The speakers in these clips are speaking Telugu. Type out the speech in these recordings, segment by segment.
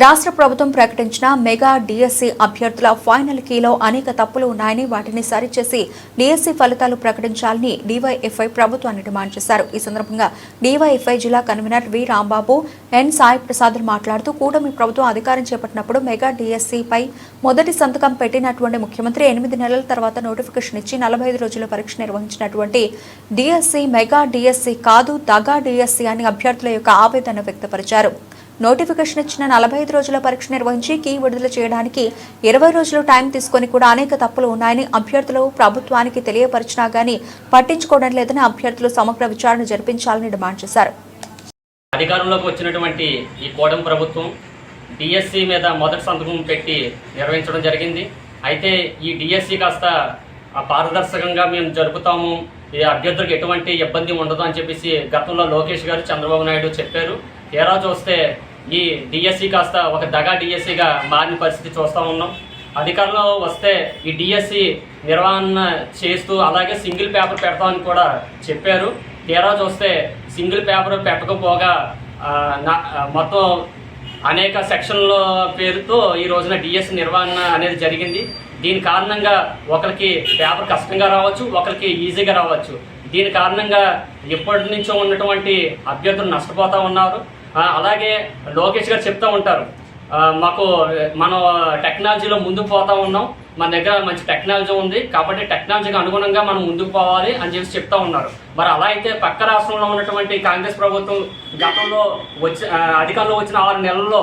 రాష్ట్ర ప్రభుత్వం ప్రకటించిన మెగా డిఎస్సి అభ్యర్థుల ఫైనల్ కీలో అనేక తప్పులు ఉన్నాయని వాటిని సరిచేసి డిఎస్సి ఫలితాలు ప్రకటించాలని డివైఎఫ్ఐ ప్రభుత్వాన్ని డిమాండ్ చేశారు. ఈ సందర్భంగా డివైఎఫ్ఐ జిల్లా convener V Rambabu N Sai Prasad మాట్లాడుతూ కూటమి ప్రభుత్వం అధికారం చేపట్టినప్పుడు మెగా డిఎస్సిపై మొదటి సంతకం పెట్టినటువంటి ముఖ్యమంత్రి ఎనిమిది నెలల తర్వాత నోటిఫికేషన్ ఇచ్చి నలభై ఐదు రోజుల పరీక్ష నిర్వహించినటువంటి డిఎస్సి మెగా డిఎస్సి కాదు దగా డిఎస్సి అని అభ్యర్థుల యొక్క ఆవేదన వ్యక్తపరిచారు. నోటిఫికేషన్ ఇచ్చిన నలభై ఐదు రోజుల పరీక్ష నిర్వహించి కీ విడుదల చేయడానికి ఇరవై రోజులు టైం తీసుకొని కూడా అనేక తప్పులు ఉన్నాయని అభ్యర్థులు ప్రభుత్వానికి తెలియపరిచినా గానీ పట్టించుకోవడం లేదని అభ్యర్థులు సమగ్ర విచారణ జరిపించాలని డిమాండ్ చేశారు. అధికారంలోకి వచ్చినటువంటి ఈ కూటమి ప్రభుత్వం డిఎస్సి మీద మొదటి సంతకం పెట్టి నిర్వహించడం జరిగింది. అయితే ఈ డిఎస్సి కాస్త పారదర్శకంగా మేము జరుపుతాము. ఈ అభ్యర్థులకు ఎటువంటి ఇబ్బంది ఉండదు అని చెప్పేసి గతంలో లోకేష్ గారు చంద్రబాబు నాయుడు చెప్పారు. తీరా చూస్తే ఈ డిఎస్సి కాస్త ఒక దగా డిఎస్సిగా మారిన పరిస్థితి చూస్తూ ఉన్నాం. అధికారంలో వస్తే ఈ డిఎస్సి నిర్వహణ చేస్తూ అలాగే సింగిల్ పేపర్ పెడతామని కూడా చెప్పారు. తీరా చూస్తే సింగిల్ పేపర్ పెట్టకపోగా నా- మొత్తం అనేక సెక్షన్ల పేరుతో ఈ రోజున డిఎస్సి నిర్వహణ అనేది జరిగింది. దీని కారణంగా ఒకరికి పేపర్ కష్టంగా రావచ్చు ఒకరికి ఈజీగా రావచ్చు. దీని కారణంగా ఎప్పటి నుంచో ఉన్నటువంటి అభ్యర్థులు నష్టపోతూ ఉన్నారు. అలాగే లోకేష్ గారు చెప్తూ ఉంటారు. మాకు మనం టెక్నాలజీలో ముందుకు పోతా ఉన్నాం. మన దగ్గర మంచి టెక్నాలజీ ఉంది. కాబట్టి టెక్నాలజీకి అనుగుణంగా మనం ముందుకు పోవాలి అని చెప్పి చెప్తా ఉన్నారు. మరి అలా అయితే పక్క రాష్ట్రంలో ఉన్నటువంటి కాంగ్రెస్ ప్రభుత్వం గతంలో వచ్చి అధికారంలో వచ్చిన ఆరు నెలల్లో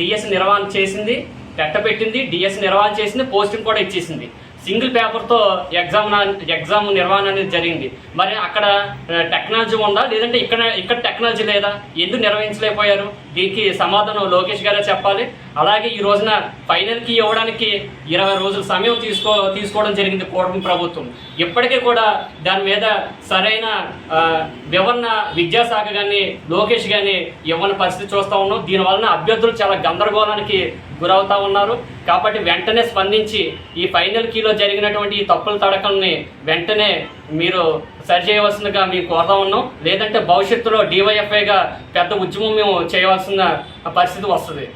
డిఎస్ నిర్వహణ చేసింది పెట్టబెట్టింది డిఎస్ నిర్వహణ చేసింది పోస్టింగ్ కూడా ఇచ్చేసింది. సింగిల్ పేపర్తో ఎగ్జామ్ నా- ఎగ్జామ్ నిర్వహణ అనేది జరిగింది. మరి అక్కడ టెక్నాలజీ ఉందా? లేదంటే ఇక్కడ ఇక్కడ టెక్నాలజీ లేదా? ఎందుకు నిర్వహించలేకపోయారు? దీనికి సమాధానం లోకేష్ గారే చెప్పాలి. అలాగే ఈ రోజున ఫైనల్కి ఇవ్వడానికి ఇరవై రోజుల సమయం తీసుకో తీసుకోవడం జరిగింది కూటమి ప్రభుత్వం. ఇప్పటికీ కూడా దాని మీద సరైన వివరణ విద్యాశాఖ కానీ లోకేష్ కానీ ఇవ్వని పరిస్థితి చూస్తూ ఉన్నాం. దీనివలన అభ్యర్థులు చాలా గందరగోళానికి గురవుతా ఉన్నారు. కాబట్టి వెంటనే స్పందించి ఈ ఫైనల్ కీలో జరిగినటువంటి ఈ తప్పుల తడకల్ని వెంటనే మీరు సరి చేయవలసిందిగా మేము కోరుతా ఉన్నాం. లేదంటే భవిష్యత్తులో డివైఎఫ్ఐగా పెద్ద ఉద్యమం మేము చేయవలసిన పరిస్థితి వస్తుంది.